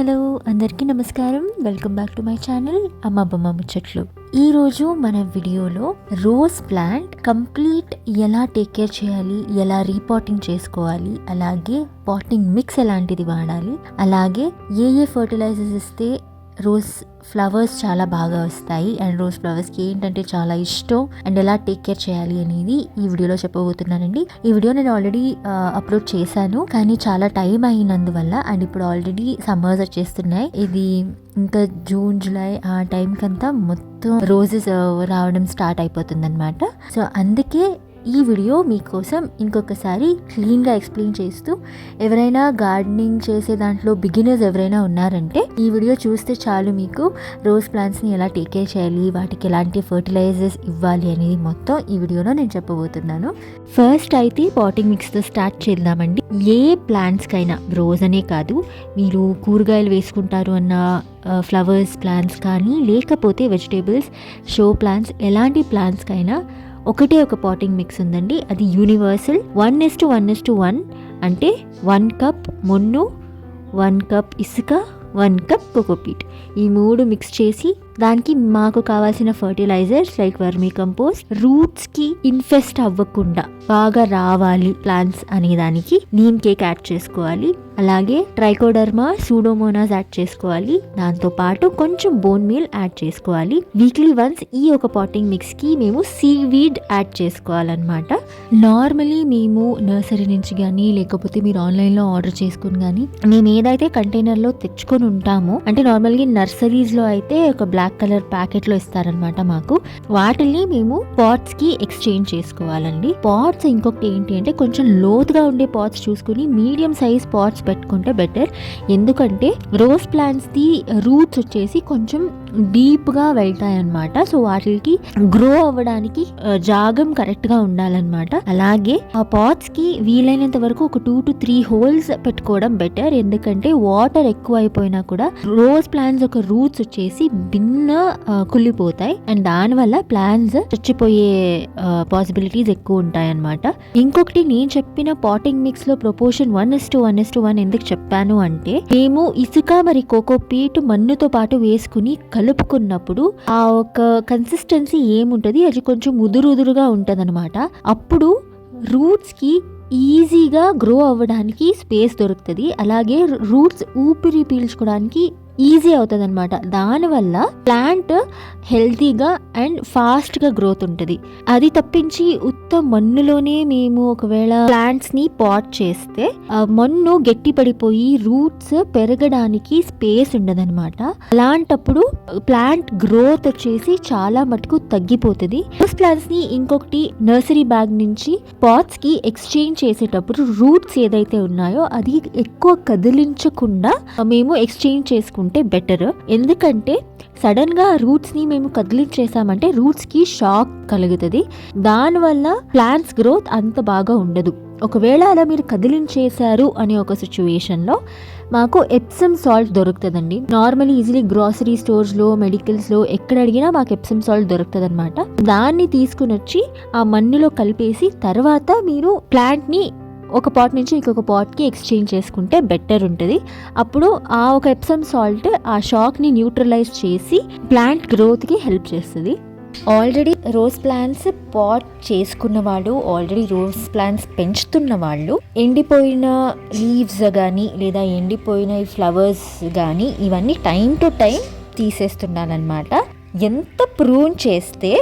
Hello అందరికీ నమస్కారం. Welcome back to my channel అమ్మ బొమ్మ ముచ్చట్లు. ఈ రోజు మన వీడియోలో రోజ్ ప్లాంట్ కంప్లీట్ ఎలా టేక్ కేర్ చేయాలి ఎలా రీపాటింగ్ చేసుకోవాలి అలాగే పాటింగ్ మిక్స్ ఎలాంటిది వాడాలి అలాగే ఏ ఏ ఫర్టిలైజర్స్ ఇస్తే రోజ్ ఫ్లవర్స్ చాలా బాగా వస్తాయి. అండ్ రోజ్ ఫ్లవర్స్కి ఏంటంటే చాలా ఇష్టం. అండ్ ఎలా టేక్ కేర్ చేయాలి అనేది ఈ వీడియోలో చెప్పబోతున్నానండి. ఈ వీడియో నేను ఆల్రెడీ అప్లోడ్ చేశాను. కానీ చాలా టైం అయినందువల్ల అండ్ ఇప్పుడు ఆల్రెడీ సమ్మర్స్ వచ్చేస్తున్నాయి. ఇది ఇంకా జూన్ జూలై ఆ టైంకంతా మొత్తం రోజెస్ రావడం స్టార్ట్ అయిపోతుంది అనమాట సో అందుకే ఈ వీడియో మీకోసం ఇంకొకసారి క్లీన్గా ఎక్స్ప్లెయిన్ చేస్తూ ఎవరైనా గార్డెనింగ్ చేసే దాంట్లో బిగినర్స్ ఎవరైనా ఉన్నారంటే ఈ వీడియో చూస్తే చాలు మీకు రోజ్ ప్లాంట్స్ని ఎలా టేక్ కేర్ చేయాలి వాటికి ఎలాంటి ఫర్టిలైజర్స్ ఇవ్వాలి అనేది మొత్తం ఈ వీడియోలో నేను చెప్పబోతున్నాను. ఫస్ట్ అయితే పాటింగ్ మిక్స్తో స్టార్ట్ చేద్దామండి. ఏ ప్లాంట్స్కైనా రోజ్ అనే కాదు మీరు కూరగాయలు వేసుకుంటారు అన్న ఫ్లవర్స్ ప్లాంట్స్ కానీ లేకపోతే వెజిటేబుల్స్ షో ప్లాంట్స్ ఎలాంటి ప్లాంట్స్కైనా ఒకటే ఒక పాటింగ్ మిక్స్ ఉందండి. అది universal. One is to one is to one అంటే వన్ కప్ మొన్ను వన్ కప్ ఇసుక వన్ కప్ కోకోపీట్ ఈ మూడు మిక్స్ చేసి దానికి మాకు కావాల్సిన ఫర్టిలైజర్స్ లైక్ వర్మీ కంపోస్ట్ రూట్స్కి ఇన్ఫెస్ట్ అవ్వకుండా బాగా రావాలి ప్లాంట్స్ అనే దానికి నీమ్ కేక్ యాడ్ చేసుకోవాలి. అలాగే ట్రైకోడర్మా సూడోమోనాస్ యాడ్ చేసుకోవాలి. దాంతో పాటు కొంచెం బోన్ మీల్ యాడ్ చేసుకోవాలి. వీక్లీ వన్స్ ఈ ఒక పాటింగ్ మిక్స్కి మేము సీవీడ్ యాడ్ చేసుకోవాలన్నమాట. నార్మలీ మేము నర్సరీ నుంచి కానీ లేకపోతే మీరు ఆన్లైన్లో ఆర్డర్ చేసుకుని కానీ మేము ఏదైతే కంటైనర్లో తెచ్చుకొని ఉంటాము. అంటే నార్మల్గా నర్సరీస్లో అయితే ఒక బ్లాక్ కలర్ ప్యాకెట్లో ఇస్తారనమాట మాకు. వాటిని మేము పాట్స్కి ఎక్స్చేంజ్ చేసుకోవాలండి. పాట్స్ ఇంకొకటి ఏంటి అంటే కొంచెం లోతుగా ఉండే పాట్స్ చూసుకుని మీడియం సైజ్ పాట్స్ పెట్టుకుంటే బెటర్. ఎందుకంటే రోజ్ ప్లాంట్స్ ది రూట్స్ వచ్చేసి కొంచెం డీప్గా వెళ్తాయన్నమాట. సో వాటికి గ్రో అవ్వడానికి జాగం కరెక్ట్గా ఉండాలన్నమాట. అలాగే ఆ పాట్స్కి వీలైనంత వరకు ఒక టూ టు త్రీ హోల్స్ పెట్టుకోవడం బెటర్. ఎందుకంటే వాటర్ ఎక్కువ అయిపోయినా కూడా రోజ్ ప్లాంట్స్ ఒక రూట్స్ వచ్చేసి భిన్న కుళ్ళిపోతాయి. అండ్ దానివల్ల ప్లాంట్స్ చచ్చిపోయే పాసిబిలిటీస్ ఎక్కువ ఉంటాయన్నమాట. ఇంకొకటి నేను చెప్పిన potting మిక్స్లో proportion one is to one is to one ఎందుకు చెప్పాను అంటే మేము ఇసుక మరి కోకో పీట్ మన్నుతో పాటు వేసుకుని కలుపుకున్నప్పుడు ఆ ఒక కన్సిస్టెన్సీ ఏముంటుంది? అది కొంచెం ఉదురు ఉదురుగా అనమాట అప్పుడు రూట్స్కి ఈజీగా గ్రో అవ్వడానికి స్పేస్ దొరుకుతుంది. అలాగే రూట్స్ ఊపిరి పీల్చుకోవడానికి ఈజీ అవుతుంది అనమాట దానివల్ల ప్లాంట్ హెల్తీగా అండ్ ఫాస్ట్గా గ్రోత్ ఉంటుంది. అది తప్పించి ఉత్త మన్నులోనే మేము ఒకవేళ ప్లాంట్స్ని పాట్ చేస్తే మన్ను గట్టి పడిపోయి రూట్స్ పెరగడానికి స్పేస్ ఉండదన్నమాట. అలాంటప్పుడు ప్లాంట్ గ్రోత్ వచ్చేసి చాలా మటుకు తగ్గిపోతుంది. రోజ్ ప్లాంట్స్ని ఇంకొకటి నర్సరీ బ్యాగ్ నుంచి పాట్స్కి ఎక్స్చేంజ్ చేసేటప్పుడు రూట్స్ ఏదైతే ఉన్నాయో అది ఎక్కువ కదిలించకుండా మేము ఎక్స్చేంజ్ చేసుకుంటాం. బెటర్ ఎందుకంటే సడన్గా రూట్స్ని మేము కదిలించేసామంటే రూట్స్కి షాక్ కలుగుతుంది. దానివల్ల ప్లాంట్స్ గ్రోత్ అంత బాగా ఉండదు. ఒకవేళ అలా మీరు కదిలించేశారు అనే ఒక సిచ్యువేషన్లో మాకు ఎప్సమ్ సాల్ట్ దొరుకుతుందండి. నార్మల్ ఈజీలీ గ్రాసరీ స్టోర్స్లో మెడికల్స్లో ఎక్కడ అడిగినా మాకు ఎప్సమ్ సాల్ట్ దొరుకుతుంది అనమాట దాన్ని తీసుకుని వచ్చి ఆ మన్నులో కలిపేసి తర్వాత మీరు ప్లాంట్ని ఒక పాట్ నుంచి ఇంకొక పాట్కి ఎక్స్చేంజ్ చేసుకుంటే బెటర్ ఉంటుంది. అప్పుడు ఆ ఒక ఎప్సమ్ సాల్ట్ ఆ షాక్ని న్యూట్రలైజ్ చేసి ప్లాంట్ గ్రోత్కి హెల్ప్ చేస్తుంది. ఆల్రెడీ రోజ్ ప్లాంట్స్ పాట్ చేసుకున్న వాళ్ళు ఆల్రెడీ రోజ్ ప్లాంట్స్ పెంచుతున్న వాళ్ళు ఎండిపోయిన లీవ్స్ కానీ లేదా ఎండిపోయిన ఫ్లవర్స్ కానీ ఇవన్నీ టైం టు టైం తీసేస్తున్నానమాట ఎంత ప్రూన్ చేస్తే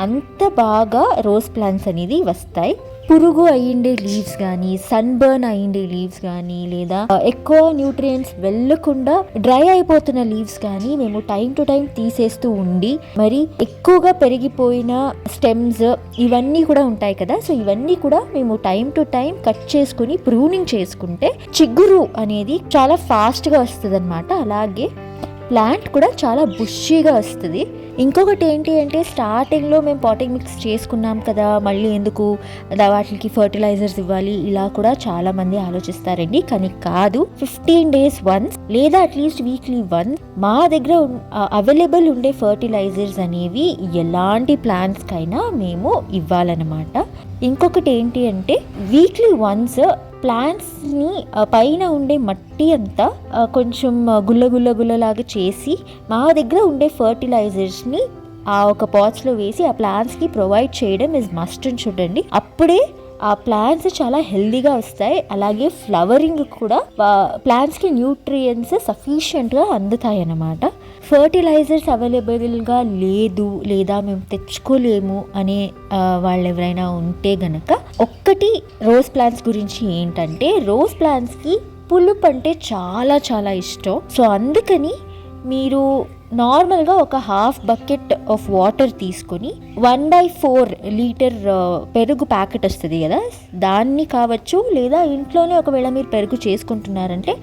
అంత బాగా రోజ్ ప్లాంట్స్ అనేది వస్తాయి. పురుగు అయ్యిండే లీవ్స్ కానీ సన్ బర్న్ అయ్యిండే లీవ్స్ కానీ లేదా ఎక్కువ న్యూట్రియంట్స్ వెళ్ళకుండా డ్రై అయిపోతున్న లీవ్స్ కానీ మేము టైం టు టైం తీసేస్తూ ఉండి మరి ఎక్కువగా పెరిగిపోయిన స్టెమ్స్ ఇవన్నీ కూడా ఉంటాయి కదా సో ఇవన్నీ కూడా మేము టైం టు టైం కట్ చేసుకుని ప్రూనింగ్ చేసుకుంటే చిగురు అనేది చాలా ఫాస్ట్గా వస్తుంది అనమాట అలాగే ప్లాంట్ కూడా చాలా బుషీగా వస్తుంది. ఇంకొకటి ఏంటి అంటే స్టార్టింగ్లో మేము పాటింగ్ మిక్స్ చేసుకున్నాం కదా మళ్ళీ ఎందుకు? వాటికి ఫర్టిలైజర్స్ ఇవ్వాలి ఇలా కూడా చాలామంది ఆలోచిస్తారండి. కానీ కాదు ఫిఫ్టీన్ డేస్ వన్స్ లేదా అట్లీస్ట్ వీక్లీ వన్స్ మా దగ్గర అవైలబుల్ ఉండే ఫర్టిలైజర్స్ అనేవి ఎలాంటి ప్లాంట్స్కైనా మేము ఇవ్వాలన్నమాట. ఇంకొకటి ఏంటి అంటే వీక్లీ వన్స్ ప్లాంట్స్ని పైన ఉండే మట్టి అంతా కొంచెం గుల్ల గుల్ల గుల్లలాగా చేసి మా దగ్గర ఉండే ఫర్టిలైజర్స్ని ఆ ఒక పాట్స్లో వేసి ఆ ప్లాంట్స్కి ప్రొవైడ్ చేయడం ఇస్ మస్ట్ అని చూడండి అప్పుడే ఆ ప్లాంట్స్ చాలా హెల్దీగా వస్తాయి. అలాగే ఫ్లవరింగ్ కూడా ప్లాంట్స్కి న్యూట్రియంట్స్ సఫిషియెంట్గా అందుతాయి అన్నమాట ఫర్టిలైజర్స్ అవైలబుల్గా లేదు లేదా మేము తెచ్చుకోలేము అనే వాళ్ళు ఎవరైనా ఉంటే గనక ఒక్కటి రోజ్ ప్లాంట్స్ గురించి ఏంటంటే రోజ్ ప్లాంట్స్కి పులుపు అంటే చాలా చాలా ఇష్టం. సో అందుకని మీరు నార్మల్గా ఒక హాఫ్ బకెట్ ఆఫ్ వాటర్ తీసుకొని వన్ బై ఫోర్ లీటర్ పెరుగు ప్యాకెట్ వస్తుంది కదా దాన్ని కావచ్చు లేదా ఇంట్లోనే ఒకవేళ మీరు పెరుగు చేసుకుంటున్నారంటే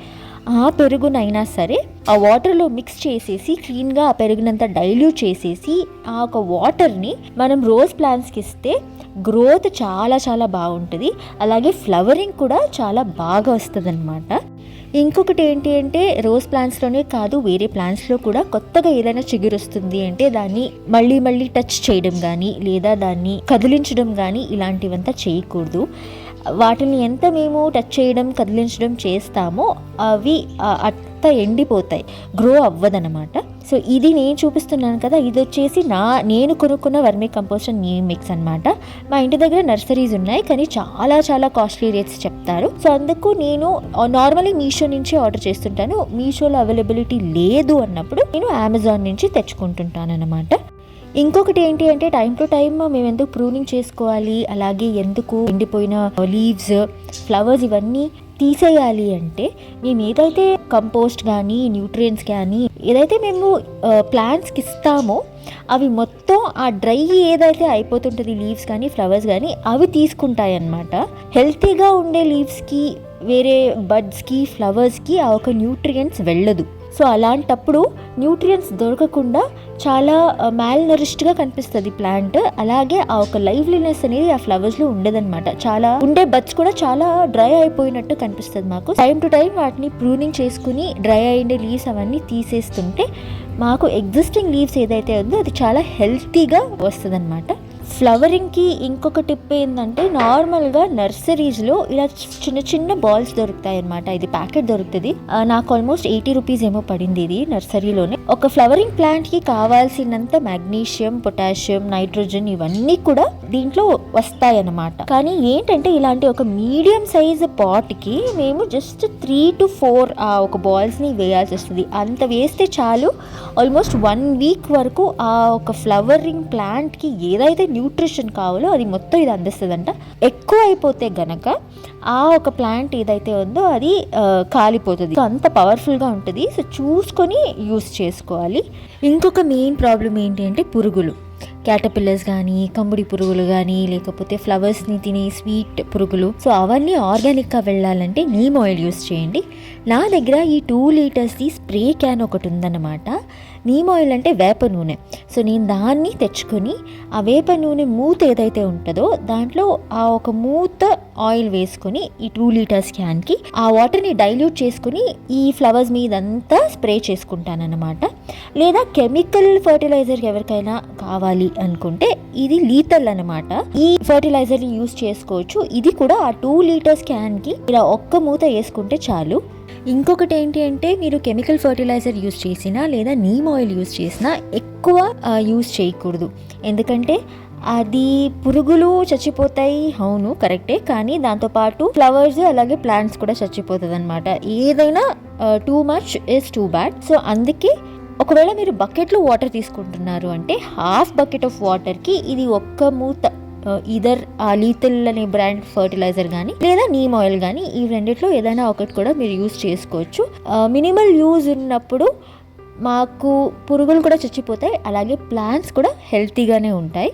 ఆ పెరుగునైనా సరే ఆ వాటర్లో మిక్స్ చేసేసి క్లీన్గా ఆ పెరుగునంత డైల్యూట్ చేసేసి ఆ ఒక వాటర్ని మనం రోజ్ ప్లాంట్స్కి ఇస్తే గ్రోత్ చాలా చాలా బాగుంటుంది. అలాగే ఫ్లవరింగ్ కూడా చాలా బాగా వస్తుంది ఇంకొకటి ఏంటి అంటే రోజ్ ప్లాంట్స్లోనే కాదు వేరే ప్లాంట్స్లో కూడా కొత్తగా ఏదైనా చిగురు వస్తుంది అంటే దాన్ని మళ్ళీ మళ్ళీ టచ్ చేయడం కానీ లేదా దాన్ని కదిలించడం కానీ ఇలాంటివంతా చేయకూడదు. వాటిని ఎంత మేము టచ్ చేయడం కదిలించడం చేస్తామో అవి అంత ఎండిపోతాయి. గ్రో అవ్వదనమాట సో ఇది నేను చూపిస్తున్నాను కదా ఇది వచ్చేసి నా నేను కొనుక్కున్న వర్మీ కంపోస్టర్ నీ మిక్స్ అనమాట మా ఇంటి దగ్గర నర్సరీస్ ఉన్నాయి కానీ చాలా చాలా కాస్ట్లీ రేట్స్ చెప్తారు. సో అందుకు నేను నార్మలీ మీషో నుంచి ఆర్డర్ చేస్తుంటాను. మీషోలో అవైలబిలిటీ లేదు అన్నప్పుడు నేను అమెజాన్ నుంచి తెచ్చుకుంటుంటాను అనమాట ఇంకొకటి ఏంటి అంటే టైం టు టైం మేము ఎందుకు ప్రూనింగ్ చేసుకోవాలి అలాగే ఎందుకు ఎండిపోయిన లీవ్స్ ఫ్లవర్స్ ఇవన్నీ తీసేయాలి అంటే మేము ఏదైతే కంపోస్ట్ కానీ న్యూట్రియంట్స్ కానీ ఏదైతే మేము ప్లాంట్స్కి ఇస్తామో అవి మొత్తం ఆ డ్రై ఏదైతే అయిపోతుంటుంది లీవ్స్ కానీ ఫ్లవర్స్ కానీ అవి తీసుకుంటాయి అన్నమాట హెల్తీగా ఉండే లీవ్స్కి వేరే బడ్స్కి ఫ్లవర్స్కి ఆ ఒక న్యూట్రియంట్స్ వెళ్ళదు. సో అలాంటప్పుడు న్యూట్రియంట్స్ దొరకకుండా చాలా మ్యాల్ నరిష్డ్గా కనిపిస్తుంది ప్లాంట్ అలాగే ఆ ఒక లైవ్లీనెస్ అనేది ఆ ఫ్లవర్స్లో ఉండదన్నమాట. చాలా ఉండే బడ్స్ కూడా చాలా డ్రై అయిపోయినట్టు కనిపిస్తుంది మాకు. టైం టు టైం వాటిని ప్రూనింగ్ చేసుకుని డ్రై అయ్యే లీవ్స్ అవన్నీ తీసేస్తుంటే మాకు ఎగ్జిస్టింగ్ లీవ్స్ ఏదైతే ఉందో అది చాలా హెల్తీగా వస్తుంది ఫ్లవరింగ్కి ఇంకొక టిప్ ఏంటంటే నార్మల్గా నర్సరీస్లో ఇలా చిన్న చిన్న బాల్స్ దొరుకుతాయి అనమాట ఇది ప్యాకెట్ దొరుకుతుంది. నాకు ఆల్మోస్ట్ ఎయిటీ రూపీస్ ఏమో పడింది ఇది నర్సరీలోనే. ఒక ఫ్లవరింగ్ ప్లాంట్కి కావాల్సినంత మ్యాగ్నీషియం పొటాషియం నైట్రోజన్ ఇవన్నీ కూడా దీంట్లో వస్తాయి అన్నమాట కానీ ఏంటంటే ఇలాంటి ఒక మీడియం సైజ్ పాట్కి మేము జస్ట్ త్రీ టు ఫోర్ ఆ ఒక బాల్స్ని వేయాల్సి వస్తుంది. అంత వేస్తే చాలు. ఆల్మోస్ట్ వన్ వీక్ వరకు ఆ ఒక ఫ్లవరింగ్ ప్లాంట్కి ఏదైతే న్యూట్రిషన్ కావాలో అది మొత్తం ఇది అందిస్తుందంట. ఎక్కువ అయిపోతే గనక ఆ ఒక ప్లాంట్ ఏదైతే ఉందో అది కాలిపోతుంది. సో అంత పవర్ఫుల్గా ఉంటుంది. సో చూసుకొని యూస్ చేసుకోవాలి. ఇంకొక మెయిన్ ప్రాబ్లం ఏంటి అంటే పురుగులు. క్యాటపిల్లర్స్ కానీ కంబుడి పురుగులు కానీ లేకపోతే ఫ్లవర్స్ని తినే స్వీట్ పురుగులు. సో అవన్నీ ఆర్గానిక్గా వెళ్ళాలంటే నీమ్ ఆయిల్ యూస్ చేయండి. నా దగ్గర ఈ టూ లీటర్స్ది స్ప్రే క్యాన్ ఒకటి ఉందన్నమాట. నీమ్ ఆయిల్ అంటే వేప నూనె. సో నేను దాన్ని తెచ్చుకొని ఆ వేప నూనె మూత ఏదైతే ఉంటుందో దాంట్లో ఆ ఒక మూత ఆయిల్ వేసుకొని ఈ టూ లీటర్స్ క్యాన్కి ఆ వాటర్ని డైల్యూట్ చేసుకుని ఈ ఫ్లవర్స్ మీదంతా స్ప్రే చేసుకుంటానన్నమాట. లేదా కెమికల్ ఫర్టిలైజర్ ఎవరికైనా కావాలి అనుకుంటే ఇది లీతల్ అనమాట ఈ ఫర్టిలైజర్ని యూస్ చేసుకోవచ్చు. ఇది కూడా ఆ టూ లీటర్స్ క్యాన్కి ఇలా ఒక్క మూత వేసుకుంటే చాలు. ఇంకొకటి ఏంటి అంటే మీరు కెమికల్ ఫర్టిలైజర్ యూస్ చేసినా లేదా నీమ్ ఆయిల్ యూస్ చేసినా ఎక్కువ యూస్ చేయకూడదు. ఎందుకంటే అది పురుగులు చచ్చిపోతాయి. అవును కరెక్టే. కానీ దాంతోపాటు ఫ్లవర్స్ అలాగే ప్లాంట్స్ కూడా చచ్చిపోతుంది అనమాట ఏదైనా too much is too bad so అందుకే ఒకవేళ మీరు బకెట్లో వాటర్ తీసుకుంటున్నారు అంటే హాఫ్ బకెట్ ఆఫ్ వాటర్కి ఇది ఒక్క మూత ఇదర్ ఆ లీతల్ అనే బ్రాండ్ ఫర్టిలైజర్ కానీ లేదా నీమ్ ఆయిల్ కానీ ఈ రెండిట్లో ఏదైనా ఒకటి కూడా మీరు యూజ్ చేసుకోవచ్చు. మినిమల్ యూజ్ ఉన్నప్పుడు మాకు పురుగులు కూడా చచ్చిపోతాయి అలాగే ప్లాంట్స్ కూడా హెల్తీగానే ఉంటాయి.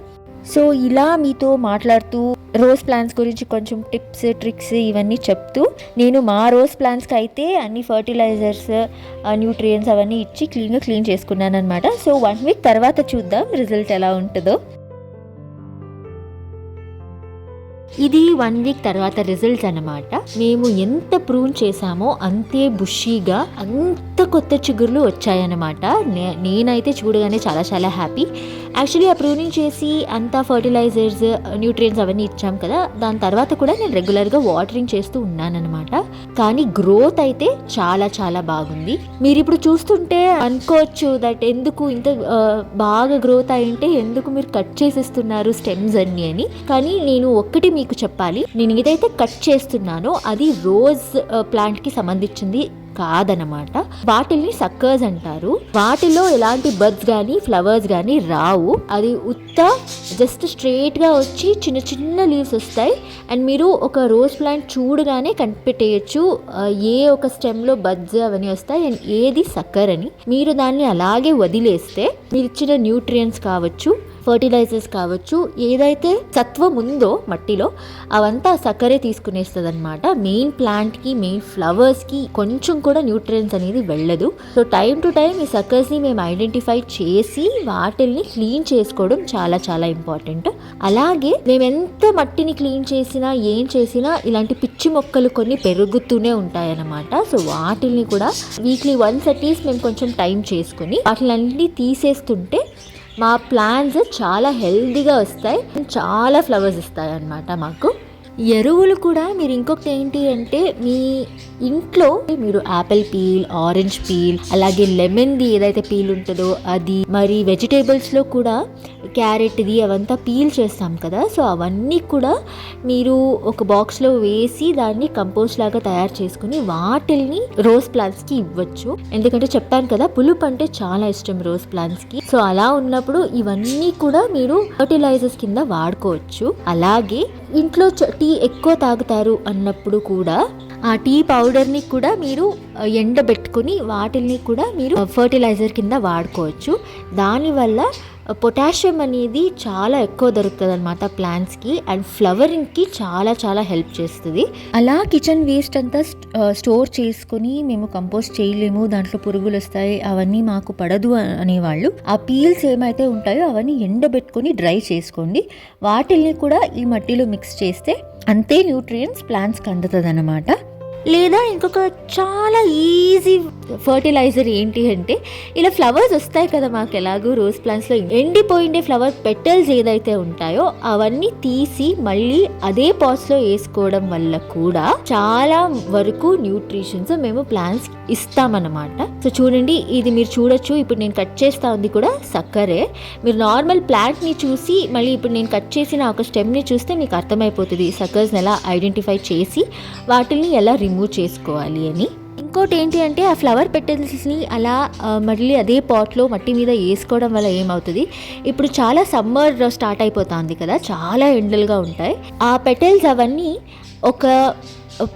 సో ఇలా మీతో మాట్లాడుతూ రోజ్ ప్లాంట్స్ గురించి కొంచెం టిప్స్ ట్రిక్స్ ఇవన్నీ చెప్తూ నేను మా రోజ్ ప్లాంట్స్కి అయితే అన్ని ఫర్టిలైజర్స్ న్యూట్రియన్స్ అవన్నీ ఇచ్చి క్లీన్గా క్లీన్ చేసుకున్నాను అనమాట సో వన్ వీక్ తర్వాత చూద్దాం రిజల్ట్ ఎలా ఉంటుందో. ఇది వన్ వీక్ తర్వాత రిజల్ట్స్ అనమాట మేము ఎంత ప్రూన్ చేసామో అంతే బుషీగా అంత కొత్త చిగుర్లు వచ్చాయన్నమాట. నే- నేనైతే చూడగానే చాలా చాలా హ్యాపీ యాక్చువల్లీ ఆ ప్రూనింగ్ చేసి అంతా ఫర్టిలైజర్స్ న్యూట్రియన్స్ అవన్నీ ఇచ్చాం కదా దాని తర్వాత కూడా నేను రెగ్యులర్గా వాటరింగ్ చేస్తూ ఉన్నానన్నమాట. కానీ గ్రోత్ అయితే చాలా చాలా బాగుంది. మీరు ఇప్పుడు చూస్తుంటే అనుకోవచ్చు దట్ ఎందుకు ఇంత బాగా గ్రోత్ అయింటే ఎందుకు మీరు కట్ చేసేస్తున్నారు స్టెమ్స్ అన్ని అని. కానీ నేను ఒక్కటి మీకు చెప్పాలి. నేను ఏదైతే కట్ చేస్తున్నానో అది రోజ్ ప్లాంట్కి సంబంధించింది కాదనమాట వాటిల్ని సక్కర్స్ అంటారు. వాటిలో ఎలాంటి బర్డ్స్ కానీ ఫ్లవర్స్ కానీ రావు. అది ఉత్త జస్ట్ స్ట్రేట్గా వచ్చి చిన్న చిన్న లీవ్స్ వస్తాయి. అండ్ మీరు ఒక రోజ్ ప్లాంట్ చూడగానే కనిపెట్టేయచ్చు ఏ ఒక స్టెమ్లో బడ్స్ అవన్నీ వస్తాయి అండ్ ఏది సక్కర్ అని. మీరు దాన్ని అలాగే వదిలేస్తే మీరు ఇచ్చిన న్యూట్రియన్స్ కావచ్చు. ఫర్టిలైజర్స్ కావచ్చు ఏదైతే సత్వం ఉందో మట్టిలో అవంతా సక్కరే తీసుకునేస్తుంది అనమాట మెయిన్ ప్లాంట్కి మెయిన్ ఫ్లవర్స్కి కొంచెం కూడా న్యూట్రియన్స్ అనేది వెళ్ళదు. సో టైం టు టైం ఈ సక్కర్స్ని మేము ఐడెంటిఫై చేసి వాటిల్ని క్లీన్ చేసుకోవడం చాలా చాలా ఇంపార్టెంట్ అలాగే మేము ఎంత మట్టిని క్లీన్ చేసినా ఏం చేసినా ఇలాంటి పిచ్చి మొక్కలు కొన్ని పెరుగుతూనే ఉంటాయన్నమాట. సో వాటిల్ని కూడా వీక్లీ వన్స్ అట్లీస్ట్ మేము కొంచెం టైం చేసుకుని వాటిని తీసేస్తుంటే మా ప్లాంట్స్ చాలా హెల్దీగా వస్తాయి. చాలా ఫ్లవర్స్ ఇస్తాయి అన్నమాట మాకు. ఎరువులు కూడా మీరు ఇంకొకటి ఏంటి అంటే మీ ఇంట్లో మీరు యాపిల్ పీల్ ఆరెంజ్ పీల్ అలాగే లెమన్ది ఏదైతే పీల్ ఉంటుందో అది మరి వెజిటేబుల్స్లో కూడా క్యారెట్ది అవంతా పీల్ చేస్తాం కదా సో అవన్నీ కూడా మీరు ఒక బాక్స్లో వేసి దాన్ని కంపోస్ట్ లాగా తయారు చేసుకుని వాటిల్ని రోజ్ ప్లాంట్స్కి ఇవ్వచ్చు. ఎందుకంటే చెప్పాను కదా పులుపు అంటే చాలా ఇష్టం రోజ్ ప్లాంట్స్కి. సో అలా ఉన్నప్పుడు ఇవన్నీ కూడా మీరు ఫర్టిలైజర్స్ కింద వాడుకోవచ్చు. అలాగే ఇంట్లో టీ ఎక్కువ తాగుతారు అన్నప్పుడు కూడా ఆ టీ పౌడర్ని కూడా మీరు ఎండబెట్టుకుని వాటిల్ని కూడా మీరు ఫర్టిలైజర్ కింద వాడుకోవచ్చు. దానివల్ల పొటాషియం అనేది చాలా ఎక్కువ దొరుకుతుంది అనమాట ప్లాంట్స్కి అండ్ ఫ్లవరింగ్కి చాలా చాలా హెల్ప్ చేస్తుంది. అలా కిచెన్ వేస్ట్ అంతా స్టోర్ చేసుకొని మేము కంపోస్ట్ చేయలేము దాంట్లో పురుగులు వస్తాయి అవన్నీ మాకు పడదు అనేవాళ్ళు. ఆ పీల్స్ ఏమైతే ఉంటాయో అవన్నీ ఎండబెట్టుకొని డ్రై చేసుకోండి. వాటిల్ని కూడా ఈ మట్టిలో మిక్స్ చేస్తే అంతే న్యూట్రియన్స్ ప్లాంట్స్కి అందుతుంది అనమాట లేదా ఇంకొక చాలా ఈజీ ఫర్టిలైజర్ ఏంటి అంటే ఇలా ఫ్లవర్స్ వస్తాయి కదా మాకు ఎలాగో రోజ్ ప్లాంట్స్లో ఎండిపోయిండే ఫ్లవర్ పెటల్స్ ఏదైతే ఉంటాయో అవన్నీ తీసి మళ్ళీ అదే పాట్స్లో వేసుకోవడం వల్ల కూడా చాలా వరకు న్యూట్రిషన్స్ మేము ప్లాంట్స్ ఇస్తామన్నమాట. సో చూడండి ఇది మీరు చూడొచ్చు. ఇప్పుడు నేను కట్ చేస్తా ఉంది కూడా సక్కరే. మీరు నార్మల్ ప్లాంట్ని చూసి మళ్ళీ ఇప్పుడు నేను కట్ చేసిన ఒక స్టెమ్ని చూస్తే మీకు అర్థమైపోతుంది సక్కర్స్ని ఎలా ఐడెంటిఫై చేసి వాటిని ఎలా రిమూవ్ చేసుకోవాలి అని. ఇంకోటి ఏంటి అంటే ఆ ఫ్లవర్ పెటల్స్ని అలా మళ్ళీ అదే పాట్లో మట్టి మీద వేసుకోవడం వల్ల ఏమవుతుంది? ఇప్పుడు చాలా సమ్మర్ స్టార్ట్ అయిపోతుంది కదా చాలా ఎండలుగా ఉంటాయి. ఆ పెటల్స్ అవన్నీ ఒక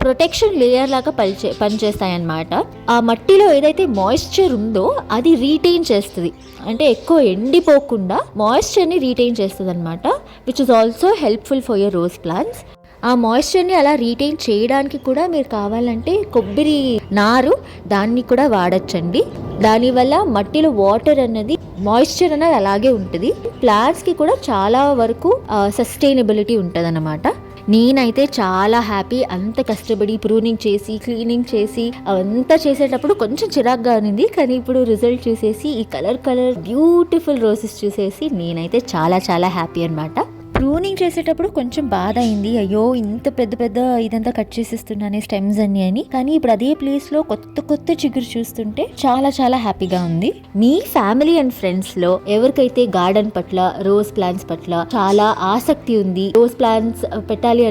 ప్రొటెక్షన్ లేయర్ లాగా పనిచే పనిచేస్తాయి అన్నమాట ఆ మట్టిలో ఏదైతే మాయిశ్చర్ ఉందో అది రీటైన్ చేస్తుంది. అంటే ఎక్కువ ఎండిపోకుండా మాయిశ్చర్ని రీటైన్ చేస్తుంది అనమాట which is also helpful for your rose plants ఆ మాయిశ్చర్ని అలా రీటైన్ చేయడానికి కూడా మీరు కావాలంటే కొబ్బరి నారు దాన్ని కూడా వాడచ్చండి. దానివల్ల మట్టిలో వాటర్ అన్నది మాయిశ్చర్ అనేది అలాగే ఉంటుంది. ప్లాంట్స్కి కూడా చాలా వరకు సస్టైనబిలిటీ ఉంటుంది అన్నమాట నేనైతే చాలా హ్యాపీ అంత కష్టపడి ప్రూనింగ్ చేసి క్లీనింగ్ చేసి అవంతా చేసేటప్పుడు కొంచెం చిరాగ్గా ఉంది కానీ ఇప్పుడు రిజల్ట్ చూసేసి ఈ కలర్ కలర్ బ్యూటిఫుల్ రోజెస్ చూసేసి నేనైతే చాలా చాలా హ్యాపీ అనమాట ప్రూనింగ్ చేసేటప్పుడు కొంచెం బాధ అయింది అయ్యో ఇంత పెద్ద పెద్ద ఇదంతా కట్ చేసేస్తున్నానే స్టెమ్స్ అన్ని అని. కానీ ఇప్పుడు అదే ప్లేస్లో కొత్త కొత్త చిగురు చూస్తుంటే చాలా చాలా హ్యాపీగా ఉంది. మీ ఫ్యామిలీ అండ్ ఫ్రెండ్స్లో ఎవరికైతే గార్డెన్ పట్ల రోజ్ ప్లాంట్స్ పట్ల చాలా ఆసక్తి ఉంది రోజ్ ప్లాంట్స్ పెట్టాలి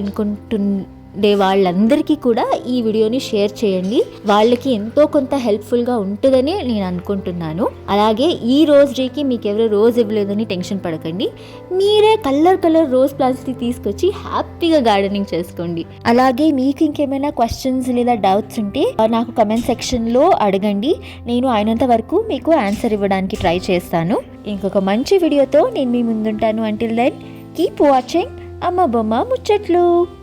ఉండే వాళ్ళందరికీ కూడా ఈ వీడియోని షేర్ చేయండి. వాళ్ళకి ఎంతో కొంత హెల్ప్ఫుల్గా ఉంటుందని నేను అనుకుంటున్నాను. అలాగే ఈ రోజ్ డేకి మీకు ఎవరో రోజ్ ఇవ్వలేదని టెన్షన్ పడకండి. మీరే కలర్ కలర్ రోజ్ ప్లాంట్స్ని తీసుకొచ్చి హ్యాపీగా గార్డెనింగ్ చేసుకోండి. అలాగే మీకు ఇంకేమైనా క్వశ్చన్స్ లేదా డౌట్స్ ఉంటే నాకు కమెంట్ సెక్షన్లో అడగండి. నేను అయినంత వరకు మీకు ఆన్సర్ ఇవ్వడానికి ట్రై చేస్తాను. ఇంకొక మంచి వీడియోతో నేను మీ ముందుంటాను. అంటిల్ దెన్ కీప్ వాచింగ్ అమ్మ బొమ్మ ముచ్చట్లు.